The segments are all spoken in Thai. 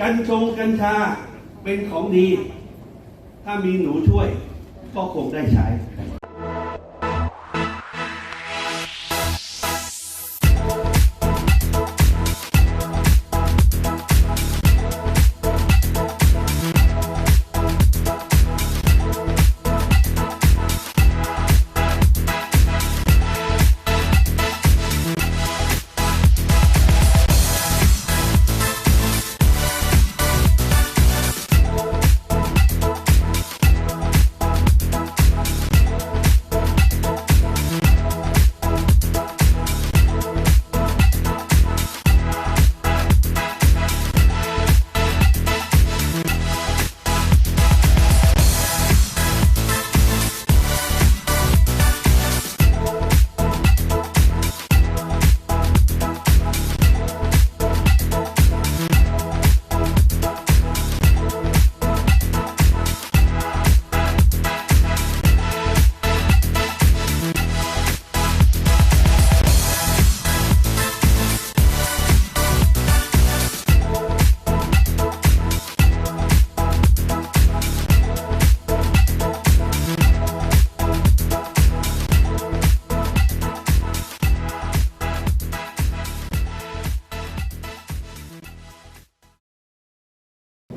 กัญชงกัญชาเป็นของดี ถ้ามีหนูช่วยก็คงได้ใช้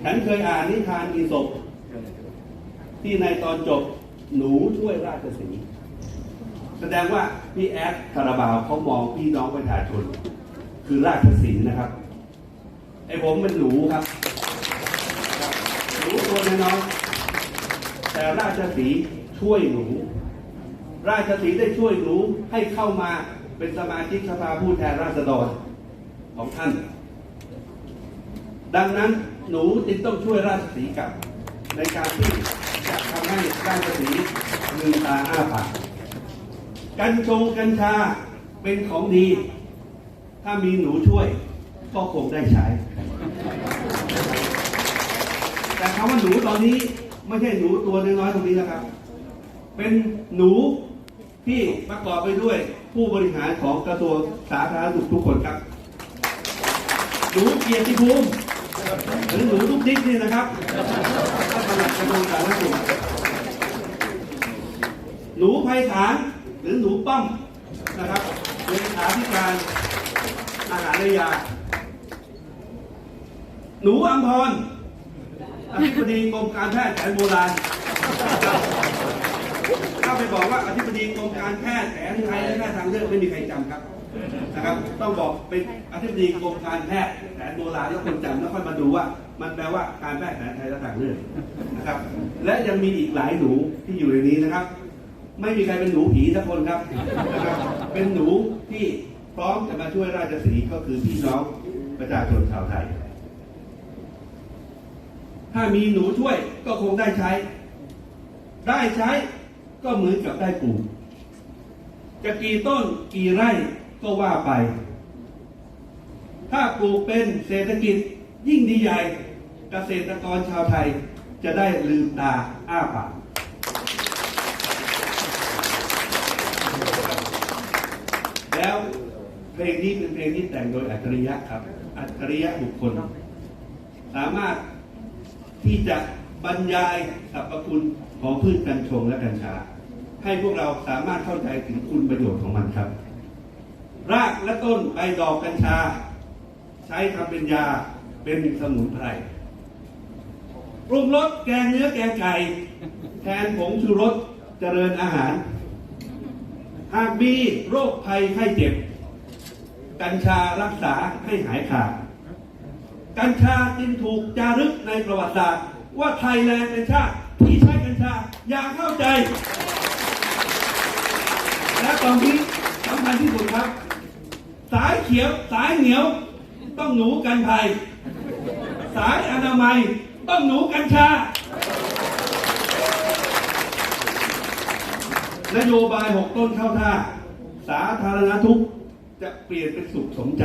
ฉันเคยอ่านนิทานอีสปที่ในตอนจบหนูช่วยราชสีห์แสดงว่าพี่แอดคาราบาวเขามองพี่น้องประชาชน คือราชสีห์นะครับไอผมเป็นหนูครับหนูตัวน้อยๆแต่ราชสีห์ช่วยหนู ราชสีห์ได้ช่วยหนูให้เข้ามาเป็นสมาชิกสภาผู้แทนราษฎรของท่าน ดังนั้นหนูจึงต้องช่วยราชสีห์กับ ในการที่จะทำให้ราชสีห์ลืตาอ้าปากกัญชงกัญชาเป็นของดี ถ้ามีหนูช่วยก็คงได้ใช้ แต่คำว่าหนูตอนนี้ไม่ใช่หนูตัวน้อยๆตรงนี้นะครับ เป็นหนูที่ประกอบไปด้วยผู้บริหารของกระทรวงสาธารณสุขทุกคนครับ หนูเกียรติภูมิ หรือหนูทุกดิ๊กนี่นะครับท่านประหลัดกระทรวงสาธารณสุขหนูไพศาลหรือหนูป้อมนะครับเลขาธิการอาหารและยา หนูอัมพรอธิบดีกรมการแพทย์แผนโบราณถ้าไปบอกว่าอธิบดีกรมการแพทย์แผนไทยและแพทย์ทางเลือกไม่มีใครจำครับ นะครับ ต้องบอกเป็นอธิบดีกรมการแพทย์แผนโบราณแล้วคนจำแล้วค่อยมาดูว่า มันแปลว่าการแพทย์แผนไทยและทางเลือกนะครับ และยังมีอีกหลายหนูที่อยู่ในนี้นะครับ ไม่มีใครเป็นหนูผีสักคนครับนะครับ เป็นหนูที่พร้อมจะมาช่วยราชสีห์ก็คือพี่น้องประชาชนชาวไทย ถ้ามีหนูช่วยก็คงได้ใช้ ได้ใช้ก็เหมือนกับได้ปลูกจะกี่ต้นกี่ไร่ ก็ว่าไป ถ้าปลูกเป็นเศรษฐกิจยิ่งดีใหญ่เกษตรกรชาวไทยจะได้ลืมตาอ้าปากแล้วเพลงนี้เป็นเพลงที่แต่งโดยอัจฉริยะครับ อัจฉริยะบุคคล สามารถที่จะบรรยายสรรพคุณของพืชกัญชงและกัญชา ให้พวกเราสามารถเข้าใจถึงคุณประโยชน์ของมันครับ รากและต้นใบดอกกัญชา ใช้ทำเป็นยาเป็นสมุนไพรปรุงรสแกงเนื้อแกงไก่แทนผงชูรสเจริญอาหาร หากมีโรคภัยไข้เจ็บ กัญชารักษาให้หายขาดกัญชาจึงถูกจารึกในประวัติศาสตร์ ว่าไทยแลนด์เป็นชาติที่ใช้กัญชาอย่างเข้าใจ และตอนนี้สำคัญที่สุดครับ สายเขียว สายเหนียว ต้องหนูกันภัย สายอนามัย ต้องหนูกัญชานโยบายหกต้นเข้าท่า สาธารณทุกจะเปลี่ยนเป็นสุขสมใจ